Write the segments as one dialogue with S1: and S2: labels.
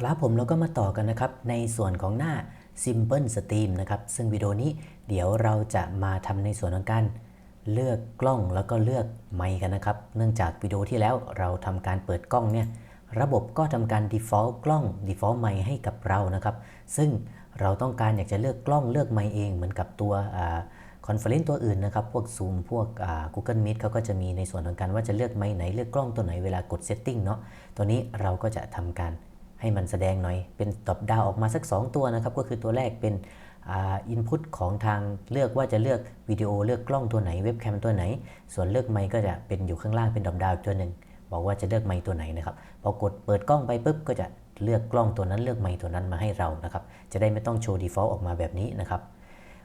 S1: ครับผมแล้วก็มาต่อกันนะครับ ในส่วนของหน้า Simple Stream นะครับ ซึ่งวิดีโอนี้เดี๋ยวเราจะมาทำในส่วนของการเลือกกล้องแล้วก็เลือกไมค์กันนะครับ เนื่องจากวิดีโอที่แล้วเราทำการเปิดกล้องเนี่ยระบบก็ทำการ default กล้อง default ไมค์ให้กับเรานะครับ ซึ่งเราต้องการอยากจะเลือกกล้องเลือกไมค์เองเหมือนกับตัวคอนเฟอเรนซ์ตัวอื่นนะครับ พวก Zoom พวก Google Meet เขาก็จะมีในส่วนของการว่าจะเลือกไมค์ไหนเลือกกล้องตัวไหนเวลากด setting เนาะตัวนี้เราก็จะทำการ ให้มันแสดงหน่อย เป็นตอบดาวออกมาสัก 2 ตัวนะครับ ก็คือตัวแรกเป็นอินพุตของทางเลือกว่าจะเลือกวิดีโอเลือกกล้องตัวไหนเว็บแคมตัวไหน ส่วนเลือกไมค์ก็จะเป็นอยู่ข้างล่างเป็นดอกดาวตัวหนึ่งบอกว่าจะเลือกไมค์ตัวไหนนะครับพอกดเปิดกล้องไปปุ๊บก็จะเลือกกล้องตัวนั้นเลือกไมค์ตัวนั้นมาให้เรานะครับ จะได้ไม่ต้องโชว์ default ออกมาแบบนี้นะครับ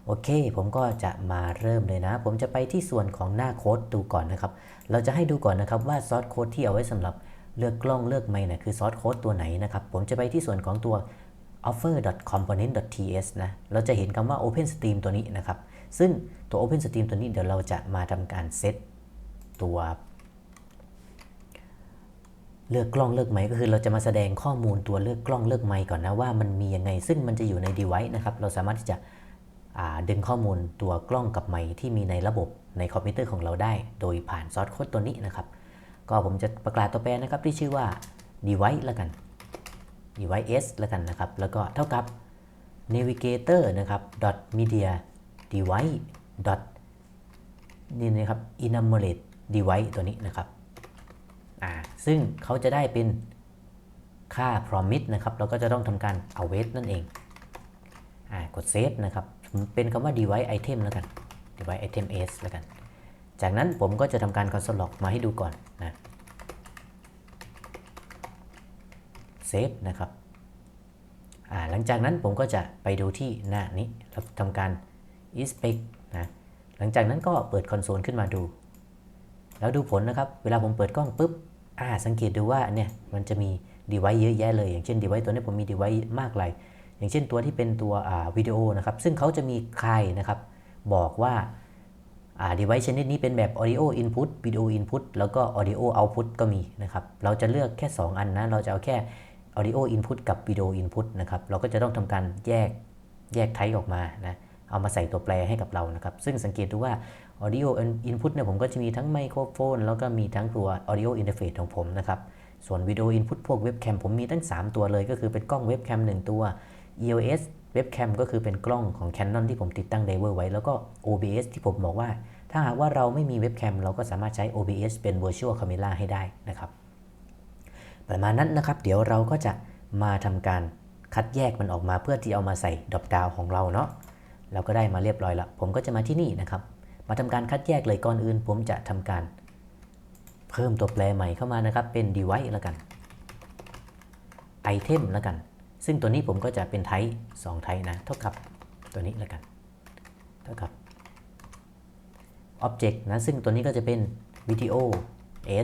S1: โอเค ผมก็จะมาเริ่มเลยนะ ผมจะไปที่ส่วนของหน้าโค้ดดูก่อนนะครับ เราจะให้ดูก่อนนะครับว่าซอสโค้ดที่เอาไว้สำหรับ เลือกกล้องเลือกไมค์เนี่ยคือซอสโค้ดตัวไหนนะครับ ผมจะไปที่ส่วนของตัว offer.component.ts นะ เราจะเห็นคำว่า OpenStream ตัวนี้นะครับ ซึ่งตัว OpenStream ตัวนี้เดี๋ยวเราจะมาทำการเซตตัว เลือกกล้องเลือกไมค์ก็คือเราจะมาแสดงข้อมูลตัวเลือกกล้องเลือกไมค์ก่อนนะว่ามันมียังไง ซึ่งมันจะอยู่ใน device นะครับ เราสามารถที่จะดึงข้อมูลตัวกล้องกับไมค์ที่มีในระบบในคอมพิวเตอร์ของเราได้ โดยผ่านซอสโค้ดตัวนี้นะครับ ก็ผมจะประกาศตัวแปรนะครับที่ชื่อว่า device แล้วกัน device s แล้วกันนะครับ แล้วก็เท่ากับ navigator นะครับ dot media device dot นี่นะครับ enumerate device ตัวนี้นะครับอ่าซึ่งเขาจะได้เป็นค่า promise นะครับ เราก็จะต้องทำการ await นั่นเองอ่ากด save นะครับ เป็นคำว่า device item แล้วกัน device item s แล้วกัน จากนั้นผมก็จะทำการ console log มาให้ดูก่อนนะเซฟนะครับหลังจากนั้นผมก็จะไปดูที่หน้านี้เราทำการ inspect นะหลังจากนั้นก็เปิดคอนโซลขึ้นมาดู แล้วดูผลนะครับ เวลาผมเปิดกล้องปุ๊บอ่าสังเกตดูว่าเนี่ยมันจะมี device เยอะแยะเลย อย่างเช่น device ตัวนี้ผมมี device มากเลย อย่างเช่นตัวที่เป็นตัววิดีโอนะครับ ซึ่งเขาจะมีใครนะครับ บอกว่า device ชนิดนี้เป็นแบบ audio input video input แล้วก็ audio output ก็มีนะครับ เราจะเลือกแค่ 2 อันนะ เราจะเอาแค่ audio input กับ video input นะครับ เราก็จะต้องทำการแยกแยกไทป์ออกมานะ เอามาใส่ตัวแปรให้กับเรานะครับ ซึ่งสังเกตดูว่า audio input เนี่ยผมก็จะมีทั้งไมโครโฟน แล้วก็มีทั้งตัว audio interface ของผมนะครับ ส่วน video input พวกเว็บแคมผมมีตั้ง 3 ตัวเลย ก็คือเป็นกล้องเว็บแคม1ตัว EOS เว็บแคมก็คือเป็นกล้องของ Canon ที่ผมติดตั้ง driver ไว้ แล้วก็ OBS ที่ผมบอกว่า ถ้าหากว่าเราไม่มีเว็บแคมเราก็สามารถใช้ OBS เป็น virtual camera ให้ได้นะครับ ประมาณนั้นนะครับ เดี๋ยวเราก็จะมาทำการคัดแยกมันออกมาเพื่อที่เอามาใส่ดรอปดาวของเราเนาะเราก็ได้มาเรียบร้อยละผมก็จะมาที่นี่นะครับ มาทำการคัดแยกเลยก่อนอื่น ผมจะทำการเพิ่มตัวแปรใหม่เข้ามานะครับเป็น device แล้วกัน item แล้วกัน ซึ่งตัวนี้ผมก็จะเป็นไทป์2ไทป์นะ เท่ากับตัวนี้แล้วกัน เท่ากับ object นะ ซึ่งตัวนี้ก็จะเป็น video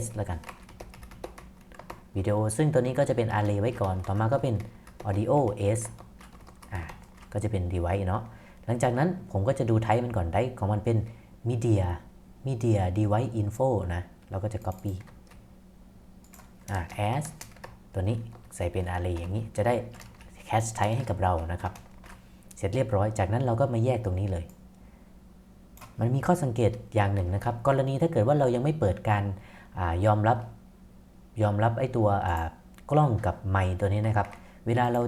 S1: s แล้วกัน วิดีโอ ซึ่งตัวนี้ก็จะเป็น array ไว้ก่อน ต่อมาก็เป็น audio s อ่า ก็จะเป็น device เนาะ หลังจากนั้นผมก็จะดู type มันก่อน type ของมันเป็น media media device info นะ เราก็จะ copy อ่า as ตัวนี้ใส่เป็น array อย่างนี้จะได้ cache type ให้กับเรานะครับ เสร็จเรียบร้อยจากนั้นเราก็มาแยกตรงนี้เลย มันมีข้อสังเกตอย่างหนึ่งนะครับ กรณีถ้าเกิดว่าเรายังไม่เปิดการอยอมรับยอมรับไอ้ตัวกล้องกับไมค์ตัวนี้นะครับ เวลาเรา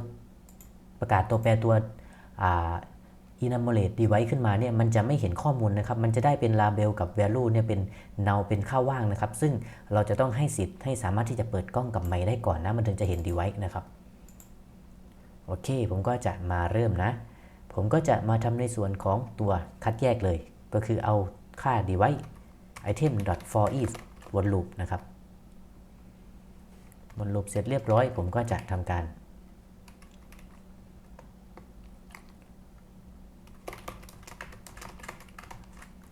S1: ประกาศตัวแปรตัวอินาโมเลตดีไว้ขึ้นมาเนี่ยมันจะไม่เห็นข้อมูลนะครับ มันจะได้เป็นลาเบลกับ value เนี่ยเป็นเนาเป็นค่าว่างนะครับ ซึ่งเราจะต้องให้สิทธิ์ให้สามารถที่จะเปิดกล้องกับไมค์ได้ก่อนนะ มันถึงจะเห็นดีไว้นะครับ โอเค ผมก็จะมาเริ่มนะ ผมก็จะมาทำในส่วนของตัวคัดแยกเลย ก็คือเอาค่า device item for each วนลูปนะครับบนลูปเสร็จเรียบร้อย ผมก็จะทำการ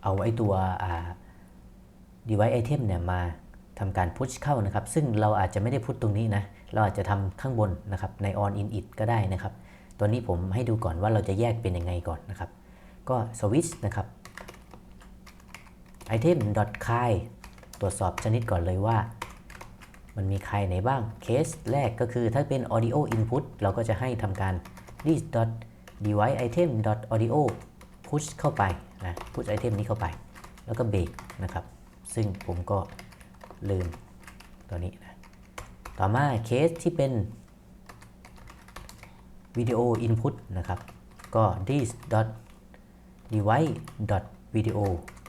S1: เอาไอ้ตัว device item เนี่ยมาทำการพุชเข้านะครับ ซึ่งเราอาจจะไม่ได้พุชตรงนี้นะ เราอาจจะทำข้างบนนะครับใน on in it ก็ได้นะครับ ตัวนี้ผมให้ดูก่อนว่าเราจะแยกเป็นยังไงก่อนนะครับ ก็ switch นะครับ item k i ตรวจสอบชนิดก่อนเลยว่า มันมีใครไหนบ้าง เคสแรกก็คือถ้าเป็น audio input เราก็จะให้ทำการ this dot device item dot audio push เข้าไปนะ push item นี้เข้าไป แล้วก็เบรกนะครับ ซึ่งผมก็ลืมตัวนี้นะ ต่อมาเคสที่เป็นวิดีโอ input นะครับ ก็ this dot device dot video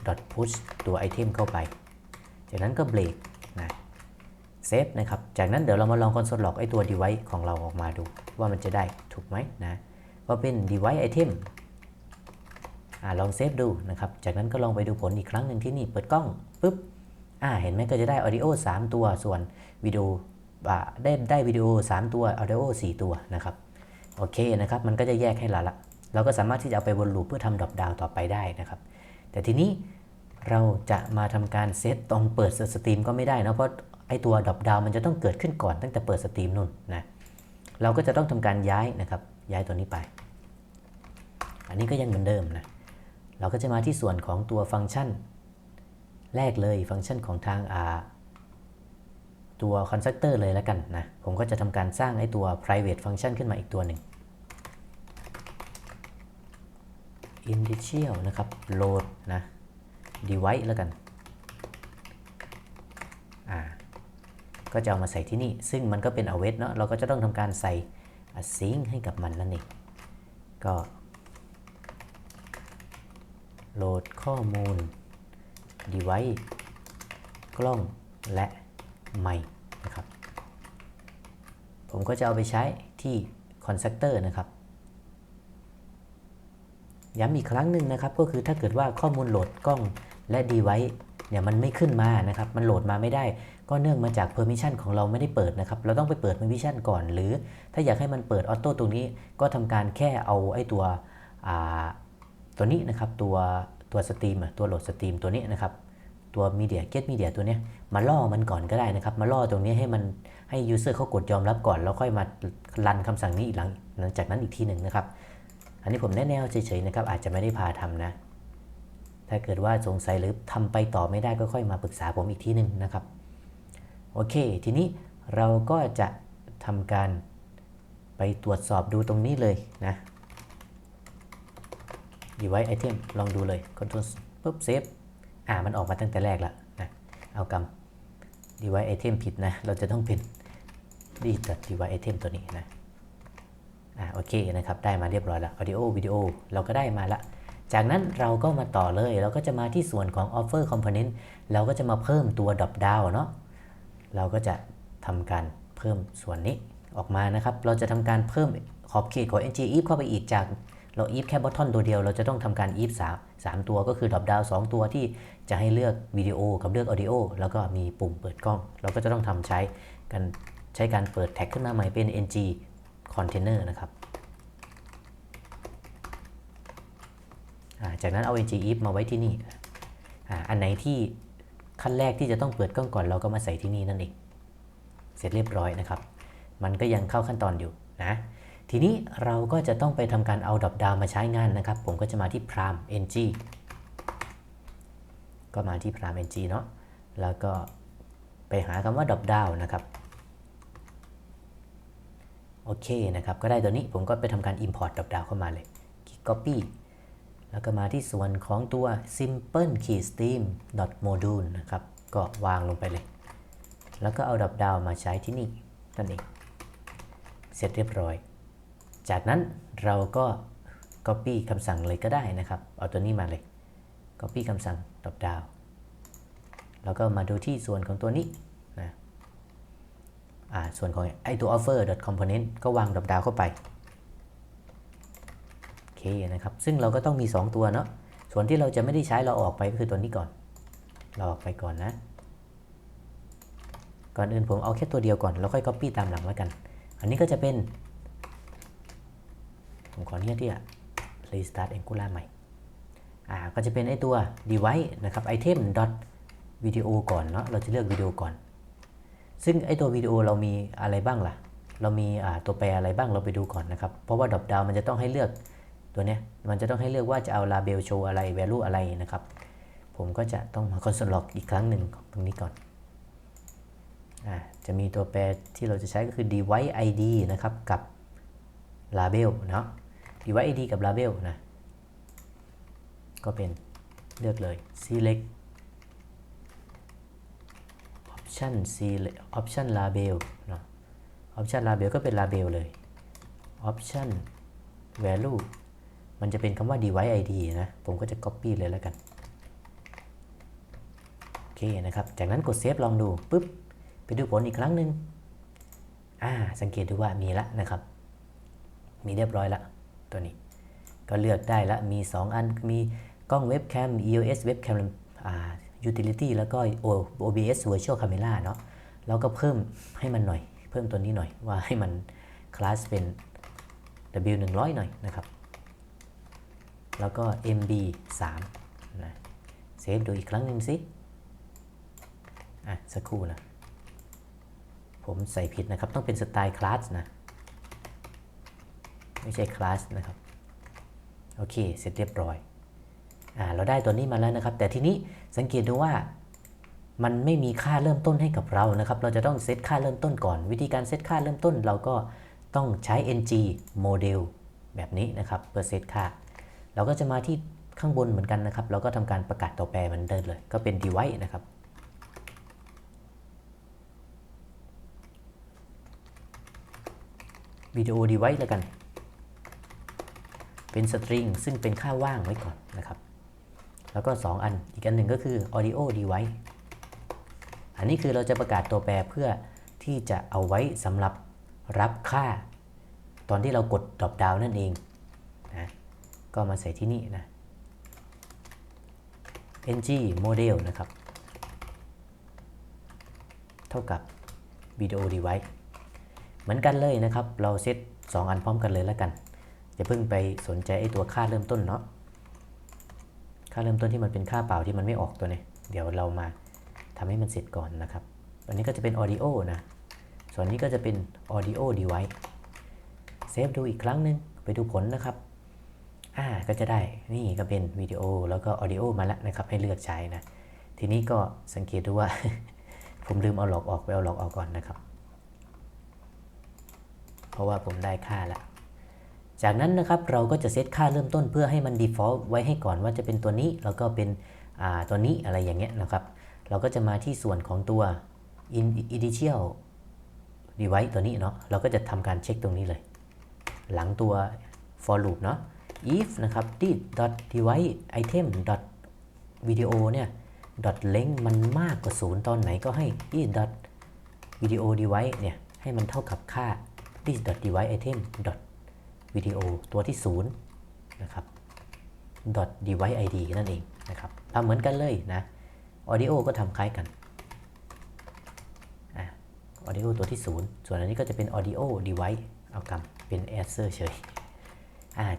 S1: dot push ตัว item เข้าไป จากนั้นก็เบรกนะเซฟนะครับ จากนั้นเดี๋ยวเรามาลองคอนโซลล็อกไอตัว device ของเราออกมาดู ว่ามันจะได้ถูกไหมนะว่าเป็น device item อ่าลองเซฟดูนะครับ จากนั้นก็ลองไปดูผลอีกครั้งหนึ่งที่นี่ เปิดกล้องปุ๊บ อ่า เห็นไหมก็จะได้ audio 3ตัว ส่วนวิดีโอ ได้ได้วิดีโอ 3 ตัว audio 4ตัวนะครับโอเคนะครับมันก็จะแยกให้เราละ เราก็สามารถที่จะเอาไปวนลูปเพื่อทำดรอปดาวต่อไปได้นะครับ แต่ทีนี้เราจะมาทำการเซตตรงเปิดสตรีมก็ไม่ได้นะเพราะไอตัวดรอปดาวมันจะต้องเกิดขึ้นก่อนตั้งแต่เปิดสตรีมนู่นนะเราก็จะต้องทำการย้ายนะครับ ย้ายตัวนี้ไป อันนี้ก็ยังเหมือนเดิมนะเราก็จะมาที่ส่วนของตัวฟังก์ชัน แรกเลยฟังก์ชันของทางอา ตัวคอนสตรักเตอร์เลยแล้วกันนะ ผมก็จะทำการสร้างไอตัว private function ขึ้นมาอีกตัวหนึ่ง initial นะครับ load นะ device แล้วกันอ่าก็จะเอามาใส่ที่นี่ ซึ่งมันก็เป็น await เนาะเราก็จะต้องทำการใส่ async ให้กับมันนั่นเอง ก็โหลดข้อมูล device กล้องและ ไมค์นะครับ ผมก็จะเอาไปใช้ที่ constructor นะครับ ย้ำอีกครั้งหนึ่งนะครับ ก็คือถ้าเกิดว่าข้อมูลโหลดกล้องและ device เนี่ยมันไม่ขึ้นมานะครับ มันโหลดมาไม่ได้ ก็เนื่องมาจาก permission ของเราไม่ได้เปิดนะครับ เราต้องไปเปิด permission ก่อน หรือถ้าอยากให้มันเปิดออโต้ตรงนี้ ก็ทำการแค่เอาไอ้ตัวตัวนี้นะครับ ตัวตัวสตรีมตัวโหลดสตรีมตัวนี้นะครับ ตัว media get media ตัวนี้มาล่อมันก่อนก็ได้นะครับ มาล่อตรงนี้ให้มันให้ user เขากดยอมรับก่อน แล้วค่อยมารันคำสั่งนี้อีกหลังหลังจากนั้นอีกทีหนึ่งนะครับ อันนี้ผมแนะแนวเฉยๆนะครับ อาจจะไม่ได้พาทำนะ ถ้าเกิดว่าสงสัยหรือทำไปต่อไม่ได้ก็ค่อยมาปรึกษาผมอีกทีหนึ่งนะครับ โอเค ทีนี้เราก็จะทำการไปตรวจสอบดูตรงนี้เลยนะ device item ลองดูเลย control ปุ๊บ save อ่ามันออกมาตั้งแต่แรกแล้วนะเอากำ device item ผิดนะ เราจะต้องเป็น d device item ตัวนี้นะอ่าโอเคนะครับ ได้มาเรียบร้อยแล้ว audio video เราก็ได้มาละ จากนั้นเราก็มาต่อเลย เราก็จะมาที่ส่วนของ offer component เราก็จะมาเพิ่มตัว drop down เนาะเราก็จะทำการเพิ่มส่วนนี้ออกมานะครับ เราจะทำการเพิ่มขอบเขตของ ng if เข้าไปอีกจาก เรา if แค่ button ตัวเดียว เราจะต้องทำการ if 3 3ตัวก็คือ drop down 2ตัวที่จะให้เลือกวิดีโอกับเลือก audio แล้วก็มีปุ่มเปิดกล้อง เราก็จะต้องทำใช้กันใช้การเปิดแท็กขึ้นมาใหม่เป็น ng container นะครับจากนั้นเอา ng if มาไว้ที่นี่ อันไหนที่ขั้นแรกที่จะต้องเปิดกล้องก่อนเราก็มาใส่ที่นี่นั่นเอง เสร็จเรียบร้อยนะครับ มันก็ยังเข้าขั้นตอนอยู่นะ ทีนี้เราก็จะต้องไปทำการเอาดับดาวมาใช้งานนะครับ ผมก็จะมาที่ pram ng ก็มาที่ pram ng เนาะแล้วก็ไปหาคำว่าดับดาวนะครับโอเคนะครับ ก็ได้ตัวนี้ผมก็ไปทำการ import ดับดาวเข้ามาเลยคลิก copy แล้วก็มาที่ส่วนของตัว simple key stream module นะครับ ก็วางลงไปเลย แล้วก็เอาดับดาวมาใช้ที่นี่นั่นเอง เสร็จเรียบร้อย จากนั้นเราก็ copy คำสั่งเลยก็ได้นะครับ เอาตัวนี้มาเลย copy คำสั่งดับดาวแล้วก็มาดูที่ส่วนของตัวนี้นะอ่าส่วนของไอตัว offer component ก็วางดับดาวเข้าไป โอเคนะครับ ซึ่งเราก็ต้องมี 2 ตัวเนาะ ส่วนที่เราจะไม่ได้ใช้เราออกไปก็คือตัวนี้ก่อน เราออกไปก่อนนะ ก่อนอื่นผมเอาแค่ตัวเดียวก่อน แล้วค่อย copy ตามหลังแล้วกัน อันนี้ก็จะเป็น ผมขออนุญาตที่จะ restart Angular ใหม่ อ่า ก็จะเป็นไอตัว device นะครับ item dot video ก่อนเนาะ เราจะเลือกวิดีโอก่อน ซึ่งไอตัววิดีโอเรามีอะไรบ้างล่ะ เรามีอ่าตัวแปรอะไรบ้าง เราไปดูก่อนนะครับ เพราะว่า drop down มันจะต้องให้เลือกตัวเนี้ย มันจะต้องให้เลือกว่าจะเอา label show อะไร value อะไรนะครับ ผมก็จะต้องมา console log อีกครั้งหนึ่งตรงนี้ก่อนอ่าจะมีตัวแปรที่เราจะใช้ก็คือ device id นะครับ กับ label เนาะ device id กับ label นะ ก็เป็นเลือกเลย select option select option label นะ option label ก็เป็น label เลย option value มันจะเป็นคำว่า device id นะ ผมก็จะ copy เลยแล้วกัน โอเคนะครับ จากนั้นกด save ลองดูปุ๊บ ไปดูผลอีกครั้งหนึ่งอ่า สังเกตดูว่ามีละนะครับ มีเรียบร้อยละ ตัวนี้ ก็เลือกได้ละ มี 2 อัน มีกล้องเว็บแคม EOS เว็บแคมอ่า utility แล้วก็ OBS virtual camera เนาะเราก็เพิ่มให้มันหน่อย เพิ่มตัวนี้หน่อยว่าให้มันคลาสเป็น W 1 0 0 หน่อยนะครับ แล้วก็ MB 3 นะเซฟดูอีกครั้งหนึ่งสิ อะ สักครู่นะ ผมใส่ผิดนะครับ ต้องเป็นสไตล์คลาสนะ ไม่ใช่คลาสนะครับ โอเค เสร็จเรียบร้อยอ่าเราได้ตัวนี้มาแล้วนะครับ แต่ทีนี้สังเกตดูว่ามันไม่มีค่าเริ่มต้นให้กับเรานะครับ เราจะต้องเซตค่าเริ่มต้นก่อน วิธีการเซตค่าเริ่มต้นเราก็ต้องใช้ ng model แบบนี้นะครับเพื่อเซตค่า เราก็จะมาที่ข้างบนเหมือนกันนะครับ เราก็ทำการประกาศตัวแปรมันเดินเลย ก็เป็น device นะครับวิดีโอ device แล้วกัน เป็นสตริงซึ่งเป็นค่าว่างไว้ก่อนนะครับ แล้วก็ 2 อันอีกอันหนึ่งก็คือ audio device อันนี้คือเราจะประกาศตัวแปรเพื่อที่จะเอาไว้สำหรับรับค่า ตอนที่เรากด drop down นั่นเองนะก็มาใส่ที่นี่นะ ng model นะครับ เท่ากับ video device เหมือนกันเลยนะครับ เราเซต2 อันพร้อมกันเลยแล้วกัน อย่าเพิ่งไปสนใจไอ้ตัวค่าเริ่มต้นเนาะค่าเริ่มต้นที่มันเป็นค่าเปล่าที่มันไม่ออกตัวนี้เดี๋ยวเรามาทำให้มันเสร็จก่อนนะครับ อันนี้ก็จะเป็น audio นะ ส่วนนี้ก็จะเป็น audio device เซฟดูอีกครั้งหนึ่งไปดูผลนะครับ อ่า ก็จะได้ นี่ก็เป็นวิดีโอแล้วก็ audio มาแล้วนะครับ ให้เลือกใช้นะ ทีนี้ก็สังเกตดูว่า ผมลืมเอาหลอกออกไปเอาหลอกออกก่อนนะครับ เพราะว่าผมได้ค่าแล้ว จากนั้นนะครับเราก็จะเซตค่าเริ่มต้นเพื่อให้มัน default ไว้ให้ก่อนว่าจะเป็นตัวนี้แล้วก็เป็นตัวนี้อะไรอย่างเงี้ยนะครับ เราก็จะมาที่ส่วนของตัว initial device ตัวนี้เนาะเราก็จะทำการเช็คตรงนี้เลย หลังตัว for loop เนาะ if นะครับ this dot device item dot video เนี่ย dot length มันมากกว่า 0 ตอนไหนก็ให้ this dot video device เนี่ยให้มันเท่ากับค่า this dot device item dot วิดีโอตัวที่0นะครับ .device id นั่นเองนะครับทำเหมือนกันเลยนะ audio ก็ทำคล้ายกันอ audio ตัวที่ 0 ส่วนอันนี้ก็จะเป็น audio device เอากำเป็น answer เฉย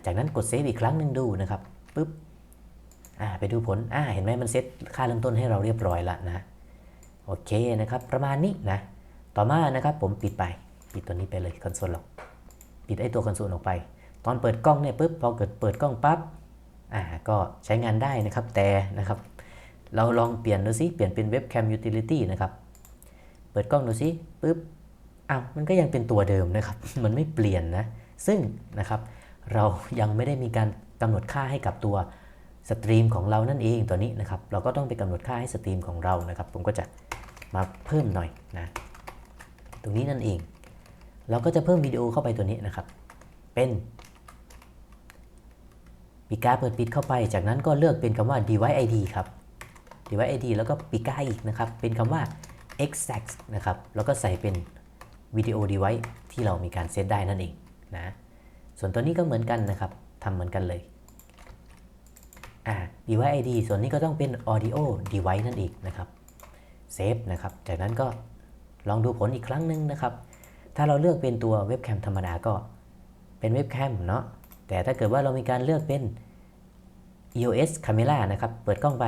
S1: จากนั้นกด save อีกครั้งหนึ่งดูนะครับปุ๊บไปดูผลเห็นไหมมันเซตค่าเริ่มต้นให้เราเรียบร้อยล้วนะ โอเคนะครับ ประมาณนี้นะ ต่อมานะครับผมปิดไป ปิดตัวนี้ไปเลยคอนโซลหรอ ปิดไอ้ตัวคอนโซลออกไป ตอนเปิดกล้องเนี่ยปุ๊บพอเกิดเปิดกล้องปั๊บอ่าก็ใช้งานได้นะครับแต่นะครับ เราลองเปลี่ยนดูซิเปลี่ยนเป็นเว็บแคมยูทิลิตี้นะครับ เปิดกล้องดูซิปุ๊บอ้าวมันก็ยังเป็นตัวเดิมนะครับ มันไม่เปลี่ยนนะ ซึ่งนะครับเรายังไม่ได้มีการกำหนดค่าให้กับตัวสตรีมของเรานั่นเองตัวนี้นะครับ เราก็ต้องไปกำหนดค่าให้สตรีมของเรานะครับ ผมก็จะมาเพิ่มหน่อยนะ ตรงนี้นั่นเอง เราก็จะเพิ่มวิดีโอเข้าไปตัวนี้นะครับ เป็นปีกาเปิดปิดเข้าไป จากนั้นก็เลือกเป็นคำว่า device id ครับ device id แล้วก็ปีกาอีกนะครับ เป็นคำว่า exact นะครับ แล้วก็ใส่เป็นวิดีโอ device ที่เรามีการเซตได้นั่นเองนะ ส่วนตัวนี้ก็เหมือนกันนะครับทำเหมือนกันเลยอ่า device id ส่วนนี้ก็ต้องเป็น audio device นั่นเองนะครับเซฟนะครับ จากนั้นก็ลองดูผลอีกครั้งหนึ่งนะครับ ถ้าเราเลือกเป็นตัวเว็บแคมธรรมดาก็เป็นเว็บแคมเนาะ แต่ถ้าเกิดว่าเรามีการเลือกเป็น EOS Camera นะครับ เปิดกล้องไป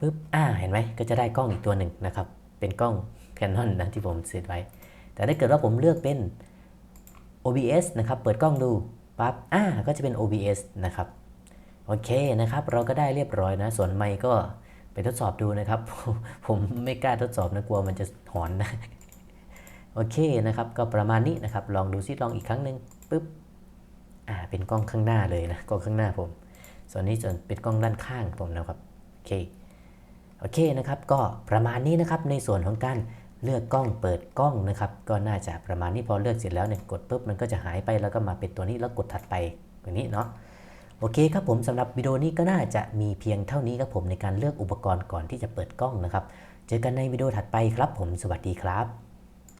S1: ปุ๊บ อ่า เห็นไหม ก็จะได้กล้องอีกตัวหนึ่งนะครับ เป็นกล้อง Canon นะที่ผมเซตไว้ แต่ถ้าเกิดว่าผมเลือกเป็น OBS นะครับ เปิดกล้องดู ปั๊บ อ่า ก็จะเป็น OBS นะครับ โอเคนะครับ เราก็ได้เรียบร้อยนะ ส่วนไมค์ก็ไปทดสอบดูนะครับ ผมไม่กล้าทดสอบนะ กลัวมันจะหอนนะ โอเคนะครับ ก็ประมาณนี้นะครับ ลองดูซิลองอีกครั้งหนึ่งปึ๊บ อ่า เป็นกล้องข้างหน้าเลยนะ กล้องข้างหน้าผม ส่วนนี้ส่วนเป็นกล้องด้านข้างผมนะครับ โอเค โอเคนะครับ ก็ประมาณนี้นะครับ ในส่วนของการเลือกกล้องเปิดกล้องนะครับ ก็น่าจะประมาณนี้พอเลือกเสร็จแล้วเนี่ยกดปุ๊บมันก็จะหายไปแล้วก็มาเป็นตัวนี้แล้วกดถัดไปแบบนี้เนาะโอเคครับผมสำหรับวิดีโอนี้ก็น่าจะมีเพียงเท่านี้ครับผมในการเลือกอุปกรณ์ก่อนที่จะเปิดกล้องนะครับ เจอกันในวิดีโอถัดไปครับผมสวัสดีครับ